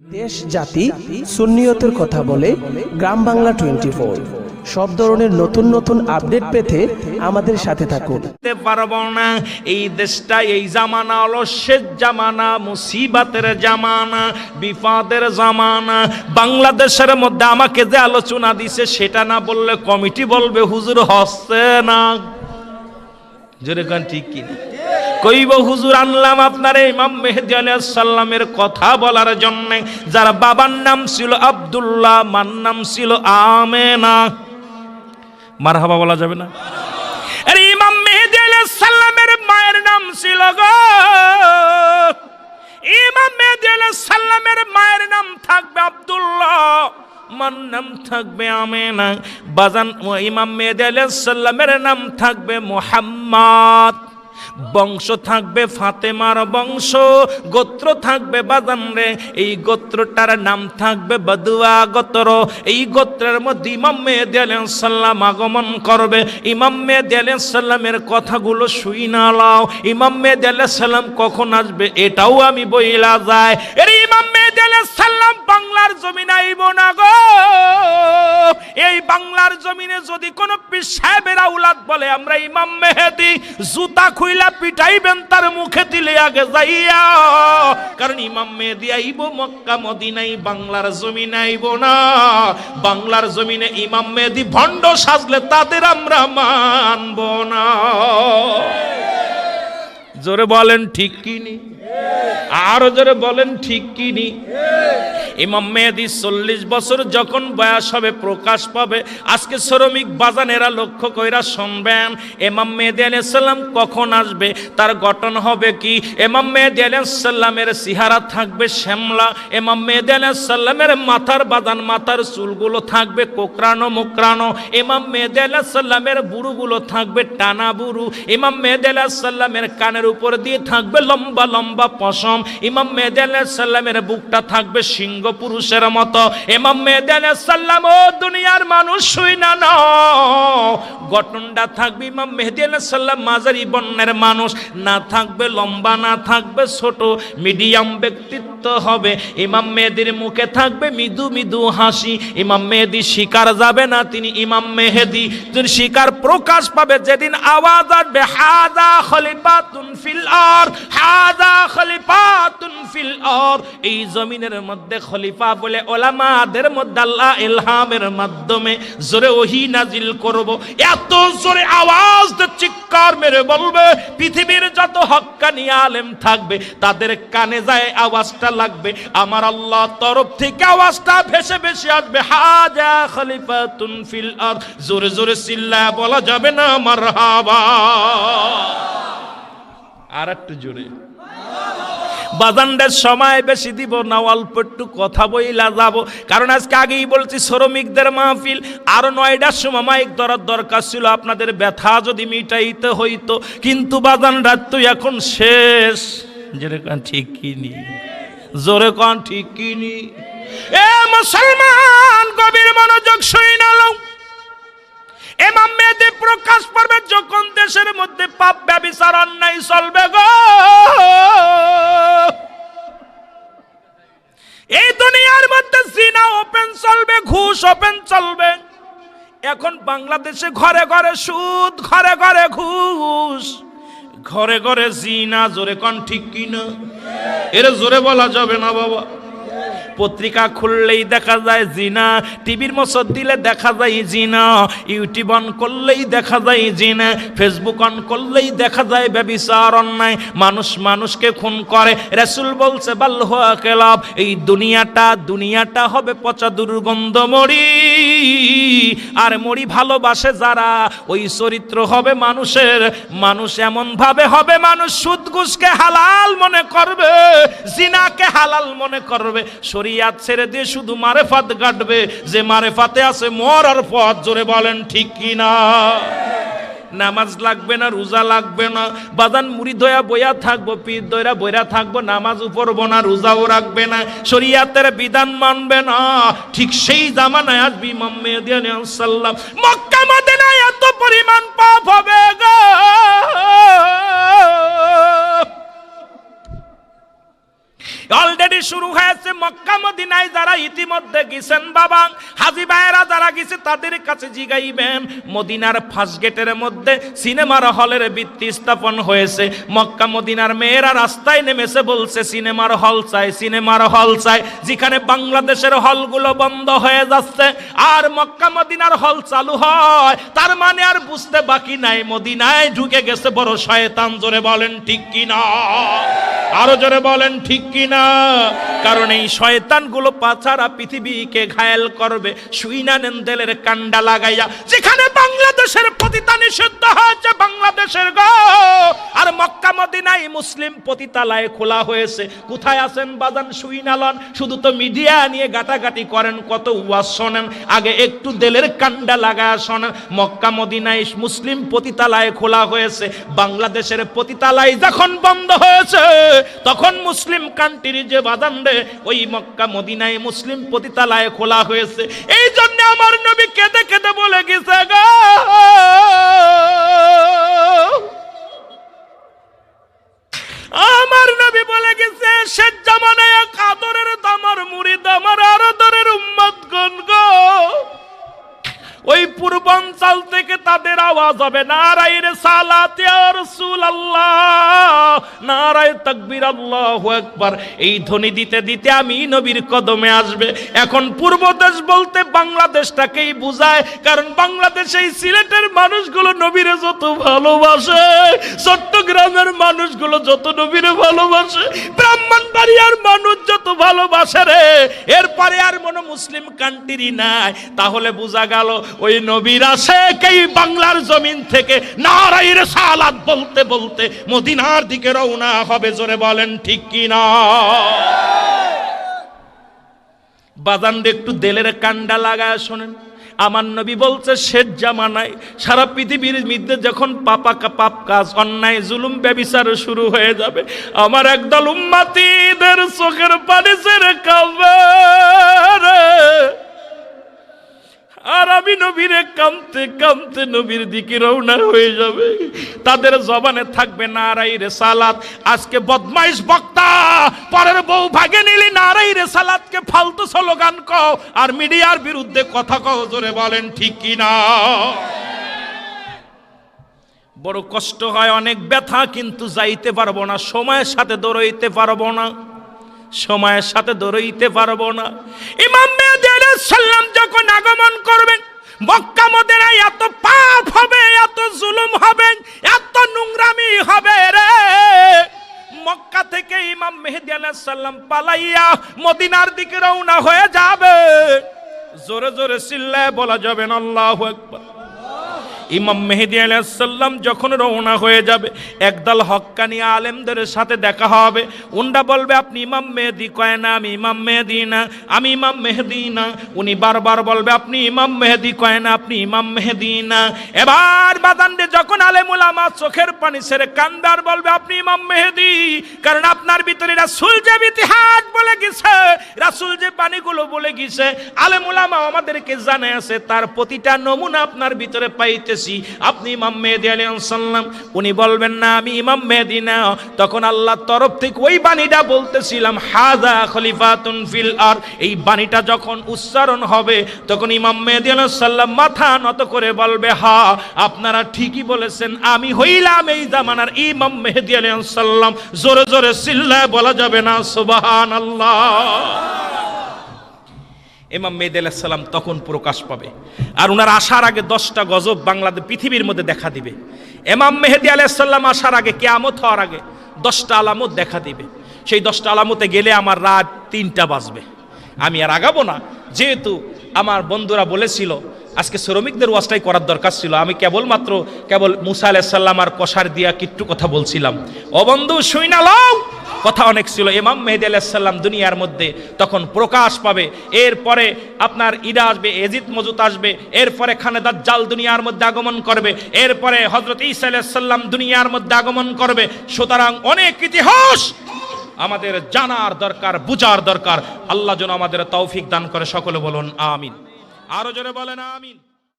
দেশ, জাতি, সুন্নিয়তের কথা বলে গ্রাম বাংলা টোয়েন্টি ফোর সব ধরনের নতুন নতুন আপডেট পেতে আমাদের সাথে থাকুন। না, এই দেশটা এই জামানা হলো শেষ জামানা, মুসিবাতের জামানা বিপদের জামানা। বাংলাদেশের মধ্যে আমাকে যে আলোচনা দিছে সেটা না বললে কমিটি বলবে, হুজুর হচ্ছে না। জোরে কান, ঠিক কিনা? কইব, হুজুর, আনলাম আপনার ইমাম মেহেদি আলাইহিস কথা বলার জন্য। যার বাবার নাম ছিল আব্দুল্লাহ, মার নাম ছিল আমেনা। মারহাবা বলা যাবে না? আরে, ইমাম মেহেদি আলাইহিস মায়ের নাম ছিল গো। ইমাম মেহেদি আলাইহিস মায়ের নাম থাকবে আব্দুল্লাহ, মার নাম থাকবে আমেনা। বাজান ইমাম মেহেদি আলাইহিস নাম থাকবে মুহাম্মদ। বংশ থাকবে ফাতেমার বংশ, গোত্র থাকবে বাদাম রে। এই গোত্রটার নাম থাকবে বদুয়া গোত্র। এই গোত্রের মধ্যে ইমাম মেহেদি আলাইসাল্লাম আগমন করবে। ইমাম মেহেদি আলাইসাল্লামের কথাগুলো শুই না লাও। ইমাম মেহেদি আলাইসাল্লাম কখন আসবে এটাও আমি বইলা যায় এর ইমাম বাংলার জমিনে আইব না গো। এই বাংলার জমিনে যদি কোনো সাহেবের আউলাদ বলে, আমরা ইমাম মেহেদি, জুতা খুইলা পিটাইবেন তার মুখে দিলে আগে যাইয়া। কারণ ইমাম মেহেদি আইব মক্কা মদিনাই বাংলার জমিনে আইব না। বাংলার জমিনে ইমাম মেহেদি ভণ্ড সাজলে তাদের আমরা মানব না। জোরে বলেন, ঠিক কিনি আরও জোরে বলেন, ঠিক কিনি ইমাম মেহেদি চল্লিশ বছর যখন বয়স হবে, প্রকাশ পাবে। আজকে শ্রমিক বাজানেরা লক্ষ্য কইরা শুনবেন এমাম মেহেদি আলাইসাল্লাম কখন আসবে? তার গঠন হবে কি? এমাম মেহেদি আলাইসাল্লামের সিহারা থাকবে শ্যামলা এমাম মেহেদি আলাইসাল্লামের মাথার বাদান, মাথার চুলগুলো থাকবে কোকরানো মোকরানো এমাম মেহেদি আলাইসাল্লামের বুড়ুগুলো থাকবে টানা বুড়ু ইমাম মেহেদি আলাইসাল্লামের কানের উপর দিয়ে থাকবে লম্বা লম্বা পশম, ইমাম মেহেদি আলাইসাল্লামের বুকটা থাকবে সিংহ পুরুষের মতো। ইমাম মেহেদি আলাইসাল্লাম ও দুনিয়ার মানুষ, শুই না গঠনটা থাকবে ইমাম মেহেদি আলাইসাল্লাম মাঝারি বর্ণের মানুষ। না থাকবে লম্বা, না থাকবে ছোট, মিডিয়াম ব্যক্তিত্ব হবে। ইমাম মেহেদির মুখে থাকবে মৃদু মৃদু হাসি। ইমাম মেহেদি শিকার যাবে না, তিনি ইমাম মেহেদি। তিনি শিকার প্রকাশ পাবে, যেদিন আওয়াজ আসবে, হাদা খলিফাতুন ফিল আর হাদা খলিফাতুন ফিল আর এই জমিনের মধ্যে খলিফা বলে ওলামাদের মধ্যে আল্লাহ ইলহামের মাধ্যমে জোরে ওহি নাজিল করব। এত জোরে আওয়াজ চিৎকার মেরে বলবে, পৃথিবীর যত হক্কানি আলেম থাকবে, তাদের কানে যায় আওয়াজটা লাগবে। আমার আল্লাহ তরফ থেকে আওয়াজটা ভেসে ভেসে আসবে। হাজা খলিফাতুন ফিল আর জোরে জোরে চিল্লা বলা যাবে না, মারহাবা। আর একটু জোরে। বাজানদের সময় বেশি দিব না, অল্প একটু কথা বইলা যাব। কারণ আজকে আগেই বলছি, শ্রমিকদের মাহফিল, আরও নয়টার সময় মাইক ধরার দরকার ছিল, আপনাদের ব্যথা যদি মিটাইতে হইতো। কিন্তু বাজান রাত এখন শেষ। যেরকম ঠিক কিনি জোরে কন, ঠিক কিনি এ মুসলমান, গভীর মনোযোগ শুই না এমাম মেয়েদের প্রকাশ পাবে যখন দেশের মধ্যে পাপ, ব্যবিচার, অন্যায় চলবে গো। ঘুষ চলবে এখন বাংলাদেশে ঘরে ঘরে সুদ, ঘরে ঘরে ঘুষ। ঘরে ঘরে জিনা, জোরে কন ঠিক কিনা? এর জোরে বলা যাবে না, বাবা। পত্রিকা খুললেই দেখা যায় জিনা, টিভির মসর দিলে দেখা যায় জিনা, ইউটিউব অন করলেই দেখা যায় জিনা, ফেসবুক অন করলেই দেখা যায় ব্যবিচার, অন্যায়, মানুষ মানুষকে খুন করে। রাসূল বলছে বাল্লাহ কেলাব, এই দুনিয়াটা দুনিয়াটা হবে পচা দুর্গন্ধ মরি আর মরি ভালোবাসে যারা, ওই চরিত্র হবে মানুষের। মানুষ এমন ভাবে হবে, মানুষ সুদগুসকে হালাল মনে করবে, জিনাকে হালাল মনে করবে। শরিয়াত ছেড়ে দিয়ে শুধু মারেফাত গাটবে যে মারেফাতে আছে মরার পথ, জোরে বলেন ঠিক কিনা? নামাজ লাগবে না, রোজা লাগবে না। বাদান মুড়ি দয়া বইয়া থাকব, পীর দয়া বইরা থাকব, নামাজ উপরব না, রোজাও রাখবে না। শরিয়াতের বিধান মানবে না। ঠিক সেই জামানায় আসবি মাম্মে সাল্লাম মক্কা, মদিনায় এত পরিমাণ পাপ হবে গো। শুরু হয়েছে মক্কা মদিনায় যারা ইতিমধ্যে গেছেন বাবা। হাজি ভাইয়েরা যারা গেছে, তাদের কাছে জিগাইবেন, মদিনার ফার্স্ট গেটের মধ্যে সিনেমার হলের ভিত্তি স্থাপন হয়েছে। মক্কা মদিনার মেয়েরা রাস্তায় নেমেছে, বলছে সিনেমার হল চাই সিনেমার হল চাই। যেখানে বাংলাদেশের হলগুলো বন্ধ হয়ে যাচ্ছে, আর মক্কা মদিনার হল চালু হয়। তার মানে আর বুঝতে বাকি নাই, মদিনায় ঢুকে গেছে বড় শয়তান। জোরে বলেন, ঠিক কিনা? আরও জোরে বলেন, ঠিক কিনা? কারণ এই শয়তানগুলো পাছাড়া পৃথিবীকে ঘায়েল করবে। সুইনা নেন্দেলের কান্ডা লাগাইয়া, যেখানে বাংলাদেশের পতিতা নিষিদ্ধ হয়েছে, বাংলাদেশের গো। আর মক্কা মদিনায় মুসলিম পতিতালয় খোলা হয়েছে। কোথায় আছেন বাজান সুইনালন? শুধু তো মিডিয়া নিয়ে গাটাগাটি করেন, কত ওয়াজ শোনেন। আগে একটু দেলের কান্ডা লাগায় শোনেন। মক্কা মদিনায় মুসলিম পতিতালয় খোলা হয়েছে। বাংলাদেশের পতিতালয় যখন বন্ধ হয়েছে, তখন মুসলিম কান্ট্রি যে বাদান রে ওই মক্কা মদিনায় মুসলিম পতিতালায় খোলা হয়েছে। এই জন্য আমার নবী কেঁদে কেঁদে বলে গেছে, গো! পূর্বাঞ্চল থেকে তাদের আওয়াজ হবে নারাই রে সালাত রসুল আল্লাহ নারায় তাকবির, আল্লাহ একবার এই ধ্বনি দিতে দিতে আমি নবীর কদমে আসবে। এখন পূর্ব দেশ বলতে বাংলাদেশটাকেই বুঝায়, কারণ বাংলাদেশে এই সিলেটের মানুষগুলো নবীরে যত ভালোবাসে, চট্টগ্রামের মানুষগুলো যত নবীরে ভালোবাসে, ব্রাহ্মণবাড়িয়ার মানুষ যত ভালোবাসে রে মনে মুসলিম কান্ট্রি নাই, তাহলে বোঝা গেল ওই নবীর আসে কেই বাংলার জমিন থেকে নারাইর সালাদ বলতে বলতে মদিনার দিকে রওনা হবে, জোরে বলেন ঠিক কি না বাজানদের একটু দেলের কান্ডা লাগায় শোনেন। আমার নবী বলছে, শেষ জামানায় সারা পৃথিবীর মধ্যে যখন পাপা পাপ কাজ, অন্যায়, জুলুম, ব্যবিচার শুরু হয়ে যাবে, আমার একদল উম্মাতিদের চোখের পানি ছেড়ে কাঁদবে রে। আর আমি নবীরে কামতে কামতে নবীর দিকে রওনা হয়ে যাবে। তাদের জবানে থাকবে নারাই রে সালাত আজকে বদমাইশ বক্তা, পরের বউ ভাগে নিলি নারাই রে সালাতকে ফালতু স্লোগান কও, আর মিডিয়ার বিরুদ্ধে কথা কও, জোরে বলেন ঠিক কি না? বড় কষ্ট হয়, অনেক ব্যথা, কিন্তু যাইতে পারব না, সময়ের সাথে দৌড়াইতে পারব না, সময়ের সাথে দৌড়াইতে পারব না। ইমাম মেহেদী সালাম যখন আগমন করবেন, মক্কা মদিনায় এত পাপ হবে, এত জুলুম হবে, এত নোংরামি হবে রে। মক্কা থেকে ইমাম মেহেদি আলাহ সাল্লাম পালাইয়া মদিনার দিকে রওনা হয়ে যাবে। জোরে জোরে চিল্লায় বলা যাবেন আল্লাহ আকবার। ইমাম মেহেদি আলাইসাল্লাম যখন রওনা হয়ে যাবে, একদল হক্কানি আলেমদের সাথে দেখা হবে। উন্ডা বলবে, আপনি ইমাম মেহেদি কয় না? আমি ইমাম মেহেদি না। আমি ইমাম মেহেদি না। উনি বারবার বলবে, আপনি ইমাম মেহেদি কয় না? আপনি ইমাম মেহেদি না। এবার বাদান্ডে যখন আলেমুল আমার চোখের পানি ছেড়ে কান্দার বলবে, আপনি ইমাম মেহেদি? কারণ আপনার ভিতরে রাসুল যে ইতিহাস বলে গেছে, রাসুল যে বাণীগুলো বলে গেছে আলেমুলামা আমাদেরকে জানে আছে, তার প্রতিটা নমুনা আপনার ভিতরে পাইতেছি আপনি ইমাম মেহেদি আলাইসাল্লাম উনি বলবেন, না, আমি ইমাম মেহেদি না। তখন আল্লাহর তরফ থেকে ওই বাণীটা বলতেছিলাম হাজা খলিফাতুন ফিল আর এই বাণীটা যখন উচ্চারণ হবে, তখন ইমাম মেহেদি আলাইসাল্লাম মাথা নত করে বলবে, হা, আপনারা ঠিকই বলেছেন, আমি হইলাম এই জামানার ইমাম মেহেদি আলাইসাল্লাম জোরে জোরে চিল্লায় বলা যাবে না সুবাহান আল্লাহ ইমাম মেহেদি সালাম তখন প্রকাশ পাবে। আর ওনার আসার আগে দশটা গজব বাংলাদেশ পৃথিবীর মধ্যে দেখা দিবে। এমাম মেহেদি আলাইসাল্লাম আসার আগে, কেয়ামত হওয়ার আগে দশটা আলামত দেখা দিবে। সেই দশটা আলামতে গেলে আমার রাত তিনটা বাজবে। আমি আর আগাবো না। যেহেতু আমার বন্ধুরা বলেছিল, আজকে শ্রমিকদের ওয়াজটাই করার দরকার ছিল। আমি কেবলমাত্র কেবল মুসা আলাইসাল্লাম আর কষার দিয়া কিট্টু কথা বলছিলাম। অবন্ধু বন্ধু, শুই না কথা অনেক ছিল। ইমাম মেহেদি আলাইসাল্লাম দুনিয়ার মধ্যে তখন প্রকাশ পাবে। এরপরে আপনার ইরা আসবে, এজিদ মজুত আসবে, এরপরে খানে দাজ্জাল দুনিয়ার মধ্যে আগমন করবে, এরপরে হজরত ইসা আলাইসাল্লাম দুনিয়ার মধ্যে আগমন করবে। সুতরাং অনেক ইতিহাস আমাদের জানার দরকার, বুঝার দরকার। আল্লাহ যেন আমাদের তৌফিক দান করে, সকলে বলুন, আমিন। আরও জোরে বলেন, আমিন।